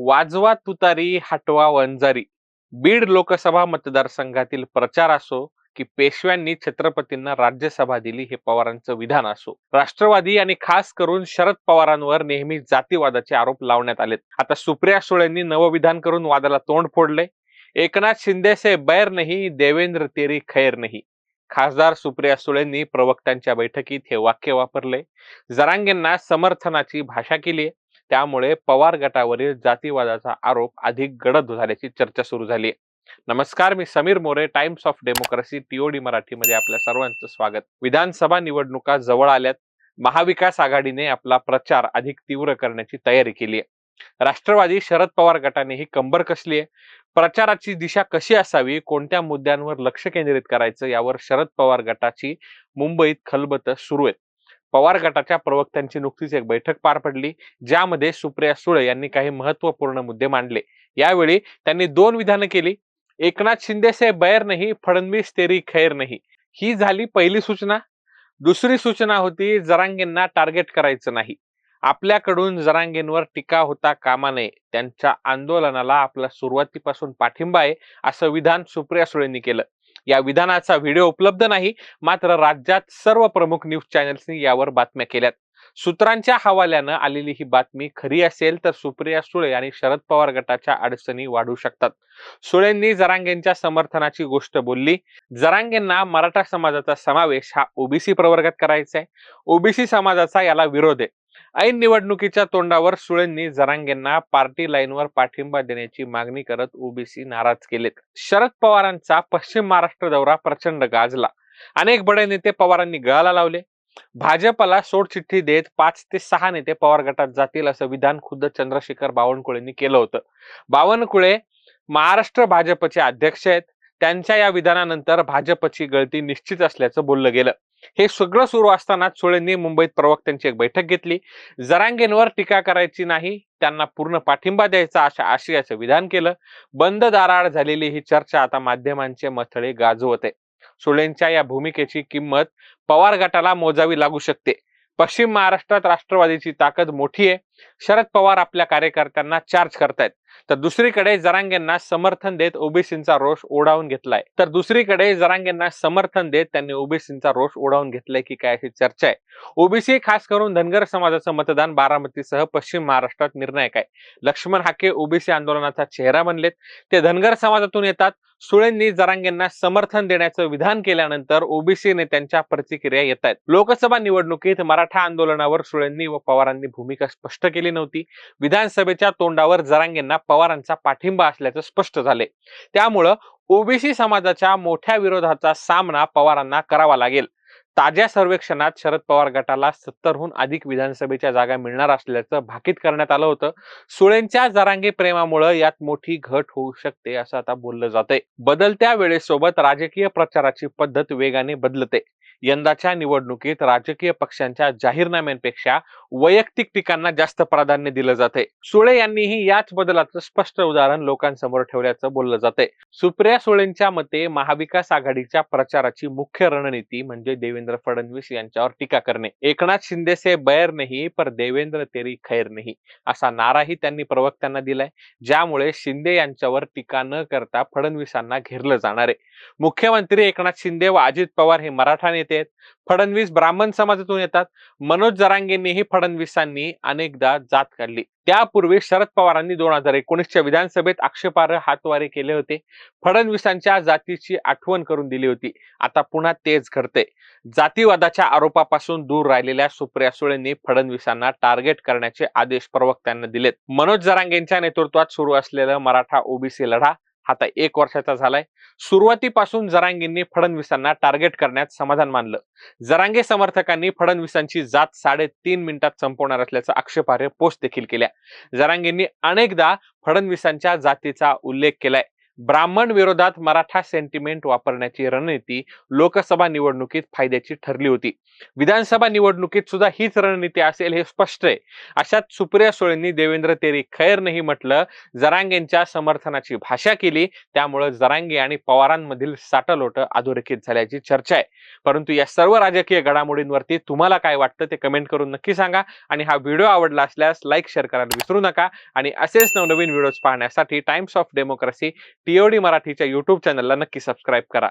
वाजवा तुतारी हटवा वंजारी. बीड लोकसभा मतदारसंघातील प्रचार असो की पेशव्यांनी छत्रपतींना राज्यसभा दिली हे पवारांचं विधान असो. राष्ट्रवादी आणि खास करून शरद पवारांवर नेहमी जातीवादाचे आरोप लावण्यात आलेत. आता सुप्रिया सुळेंनी नवविधान करून वादाला तोंड फोडले. एकनाथ शिंदे से बैर नाही देवेंद्र तेरी खैर नाही. खासदार सुप्रिया सुळेंनी प्रवक्त्यांच्या बैठकीत हे वाक्य वापरले. जरांगेंना समर्थनाची भाषा केली त्यामुळे पवार गटावरील जातीवादाचा आरोप अधिक गडद झाल्याची चर्चा सुरू झाली. नमस्कार मी Samir More Times of Democracy TOD मराठीमध्ये आपल्या सर्वांचं स्वागत. विधानसभा निवडणुका जवळ आल्यात. महाविकास आघाडीने आपला प्रचार अधिक तीव्र करण्याची तयारी केली. आहे राष्ट्रवादी शरद पवार गटाने ही कंबर कसली आहे? प्रचाराची दिशा कशी असावी? कोणत्या मुद्द्यांवर लक्ष केंद्रित करायचं? यावर शरद पवार गटाची मुंबईत खलबत सुरू आहेत. पवार गटाच्या प्रवक्त्यांची नुकतीच एक बैठक पार पडली ज्यामध्ये सुप्रिया सुळे यांनी काही महत्त्वपूर्ण मुद्दे मांडले. यावेळी त्यांनी दोन विधानं केली एकनाथ शिंदे से बैर नाही फडणवीस तेरी खैर नाही. ही झाली पहिली सूचना. दुसरी सूचना होती जरांगेंना टार्गेट करायचं नाही. आपल्याकडून जरांगेंवर टीका होता कामा नये. त्यांच्या आंदोलनाला आपला सुरुवातीपासून पाठिंबा आहे असं विधान सुप्रिया सुळेंनी केलं. या विधानाचा व्हिडिओ उपलब्ध नाही मात्र राज्यात सर्व प्रमुख न्यूज चॅनल्सनी यावर बातम्या केल्यात. सूत्रांच्या हवाल्यानं आलेली ही बातमी खरी असेल तर सुप्रिया सुळे आणि शरद पवार गटाच्या अडचणी वाढू शकतात. सुळेंनी जरांगेंच्या समर्थनाची गोष्ट बोलली जरांगेंना मराठा समाजाचा समावेश हा ओबीसी प्रवर्गात करायचा आहे ओबीसी समाजाचा याला विरोध आहे. ऐन निवडणुकीच्या तोंडावर सुळेंनी जरांगेंना पार्टी लाईनवर पाठिंबा देण्याची मागणी करत ओबीसी नाराज केलेत. शरद पवारांचा पश्चिम महाराष्ट्र दौरा प्रचंड गाजला. अनेक बडे नेते पवारांनी गळाला लावले. भाजपला सोडचिठ्ठी देत पाच ते सहा नेते पवार गटात जातील असं विधान खुद्द चंद्रशेखर बावनकुळेंनी केलं होतं. बावनकुळे महाराष्ट्र भाजपचे अध्यक्ष आहेत. त्यांच्या या विधानानंतर भाजपची गळती निश्चित असल्याचं बोललं गेलं. हे सगळं सुरू असताना सुळेंनी मुंबईत प्रवक्त्यांची एक बैठक घेतली. जरांगेंवर टीका करायची नाही त्यांना पूर्ण पाठिंबा द्यायचा अशा आशयाचं विधान केलं. बंद दाराआड झालेली ही चर्चा आता माध्यमांचे मथळे गाजवते सुळेंच्या या भूमिकेची किंमत पवार गटाला मोजावी लागू शकते. पश्चिम महाराष्ट्रात राष्ट्रवादीची ताकद मोठी आहे. शरद पवार आपल्या कार्यकर्त्यांना चार्ज करतायत. तर दुसरीकडे जरांगेंना समर्थन देत ओबीसींचा रोष ओढावून घेतलाय. तर दुसरीकडे जरांगेंना समर्थन देत त्यांनी ओबीसींचा रोष ओढावून घेतलाय की काय अशी चर्चा आहे. ओबीसी खास करून धनगर समाजाचं मतदान बारामतीसह पश्चिम महाराष्ट्रात निर्णायक आहे. लक्ष्मण हाके ओबीसी आंदोलनाचा चेहरा बनलेत. ते धनगर समाजातून येतात. सुळेंनी जरांगेंना समर्थन देण्याचं विधान केल्यानंतर ओबीसी नेत्यांच्या प्रतिक्रिया येत आहेत लोकसभा निवडणुकीत मराठा आंदोलनावर सुळेंनी व पवारांनी भूमिका स्पष्ट केली नव्हती. विधानसभेच्या तोंडावर जरांगेंना पवारांचा पाठिंबा असल्याचं स्पष्ट झाले त्यामुळं ओबीसी समाजाच्या मोठ्या विरोधाचा सामना पवारांना करावा लागेल. ताज्या सर्वेक्षणात शरद पवार गटाला सत्तरहून अधिक विधानसभेच्या जागा मिळणार असल्याचं भाकीत करण्यात आलं होतं. सुळेंच्या जरांगी प्रेमामुळे यात मोठी घट होऊ शकते असं आता बोललं जातंय. बदलत्या वेळेसोबत राजकीय प्रचाराची पद्धत वेगाने बदलते. यंदाच्या निवडणुकीत राजकीय पक्षांच्या जाहीरनाम्यांपेक्षा वैयक्तिक टीकांना जास्त प्राधान्य दिलं जाते. सुळे यांनीही याच बदलाचं स्पष्ट उदाहरण लोकांसमोर ठेवल्याचं बोललं जाते. सुप्रिया सुळेंच्या मते महाविकास आघाडीच्या प्रचाराची मुख्य रणनीती म्हणजे देवेंद्र फडणवीस यांच्यावर टीका करणे. एकनाथ शिंदे से बैर नाही पर देवेंद्र तेरी खैर नाही असा नाराही त्यांनी प्रवक्त्यांना दिलाय. ज्यामुळे शिंदे यांच्यावर टीका न करता फडणवीसांना घेरलं जाणार आहे. मुख्यमंत्री एकनाथ शिंदे व अजित पवार हे मराठा नेते आहेत फडणवीस ब्राह्मण समाजातून येतात. मनोज जरांगेंनीही फडणवीसांनी अनेकदा जात काढली. त्यापूर्वी शरद पवारांनी दोन हजार एकोणीसच्या विधानसभेत आक्षेपार्ह हातवारे केले होते. फडणवीसांच्या जातीची आठवण करून दिली होती. आता पुन्हा तेच घडते जातीवादाच्या आरोपापासून दूर राहिलेल्या सुप्रिया सुळेंनी फडणवीसांना टार्गेट करण्याचे आदेश प्रवक्त्यांना दिलेत. मनोज जरांगेंच्या नेतृत्वात सुरू असलेला मराठा ओबीसी लढा आता एक वर्षाचा झालाय. सुरुवातीपासून जरांगेंनी फडणवीसांना टार्गेट करण्यात समाधान मानलं. जरांगे समर्थकांनी फडणवीसांची जात साडेतीन मिनिटात संपवणार असल्याचा आक्षेपार्ह पोस्ट देखील केल्या. जरांगींनी अनेकदा फडणवीसांच्या जातीचा उल्लेख केलाय. ब्राह्मण विरोधात मराठा सेंटिमेंट वापरण्याची रणनीती लोकसभा निवडणुकीत फायद्याची ठरली होती. विधानसभा निवडणुकीत सुद्धा हीच रणनीती असेल हे स्पष्ट आहे. अशात सुप्रिया सुळेंनी देवेंद्र तेरी खैरनेही म्हटलं जरांगेंच्या समर्थनाची भाषा केली त्यामुळे जरांगे आणि पवारांमधील साटलोट अधोरेखित झाल्याची चर्चा आहे. परंतु या सर्व राजकीय घडामोडींवरती तुम्हाला काय वाटतं ते कमेंट करून नक्की सांगा आणि हा व्हिडिओ आवडला असल्यास लाईक शेअर करायला विसरू नका आणि असेच नवनवीन व्हिडिओज पाहण्यासाठी टाइम्स ऑफ डेमोक्रेसी टीओडी मराठीच्या युट्यूब चॅनलला नक्की सबस्क्राईब करा.